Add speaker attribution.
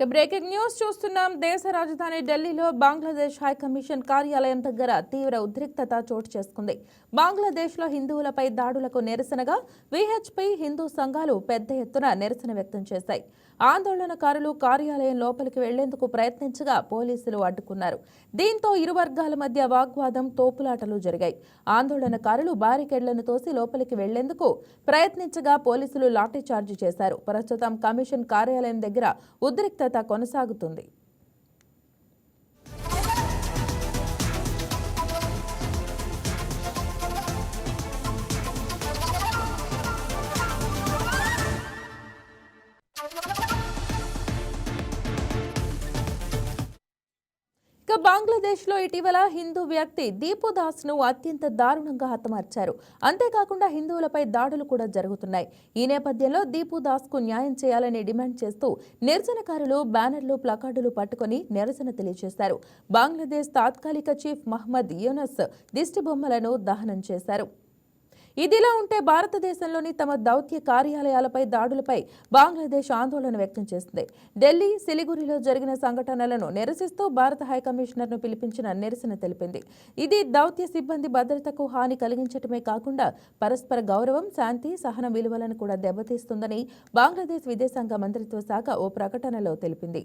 Speaker 1: ఇక breaking news చూస్తున్నాం. దేశ రాజధాని ఢిల్లీలో బంగ్లాదేశ్ హై కమిషన్ కార్యాలయం దగ్గర తీవ్ర ఉద్రిక్తత చోటు చేసుకుంది. బంగ్లాదేశ్లో హిందువులపై దాడులకు నిరసనగా విహెచ్పి హిందూ సంఘాలు పెద్ద ఎత్తున నిరసన వ్యక్తం చేశాయి. ఆందోళనకారులు కార్యాలయం లోపలికి వెళ్ళేందుకు ప్రయత్నించగా పోలీసులు అడ్డుకున్నారు. దీంతో ఇరు వర్గాల మధ్య వాగ్వాదం తోపులాటలు జరిగాయి. ఆందోళనకారులు బారికేడ్లను తోసి లోపలికి వెళ్ళేందుకు ప్రయత్నించగా పోలీసులు లాఠీచార్జి చేశారు. ప్రస్తుతం కమిషన్ కార్యాలయం దగ్గర ఉద్రిక్త ఉద్రిక్తత కొనసాగుతుంది Thank you. ఇక బంగ్లాదేశ్లో ఇటీవల హిందూ వ్యక్తి దీపుదాస్ను అత్యంత దారుణంగా హతమార్చారు. అంతేకాకుండా హిందువులపై దాడులు కూడా జరుగుతున్నాయి. ఈ నేపథ్యంలో దీపుదాస్కు న్యాయం చేయాలని డిమాండ్ చేస్తూ నిరసనకారులు బ్యానర్లు ప్లకార్డులు పట్టుకొని నిరసన తెలియజేశారు. బంగ్లాదేశ్ తాత్కాలిక చీఫ్ మహ్మద్ యూనస్ దిష్టి బొమ్మలను దహనం చేశారు. ఇదిలా ఉంటే భారతదేశంలోని తమ దౌత్య కార్యాలయాలపై దాడులపై బంగ్లాదేశ్ ఆందోళన వ్యక్తం చేసింది. ఢిల్లీ సిలిగురిలో జరిగిన సంఘటనలను నిరసిస్తూ భారత హైకమిషనర్ను పిలిపించిన నిరసన తెలిపింది. ఇది దౌత్య సిబ్బంది భద్రతకు హాని కలిగించటమే కాకుండా పరస్పర గౌరవం శాంతి సహన విలువలను కూడా దెబ్బతీస్తుందని బంగ్లాదేశ్ విదేశాంగ మంత్రిత్వ శాఖ ఓ ప్రకటనలో తెలిపింది.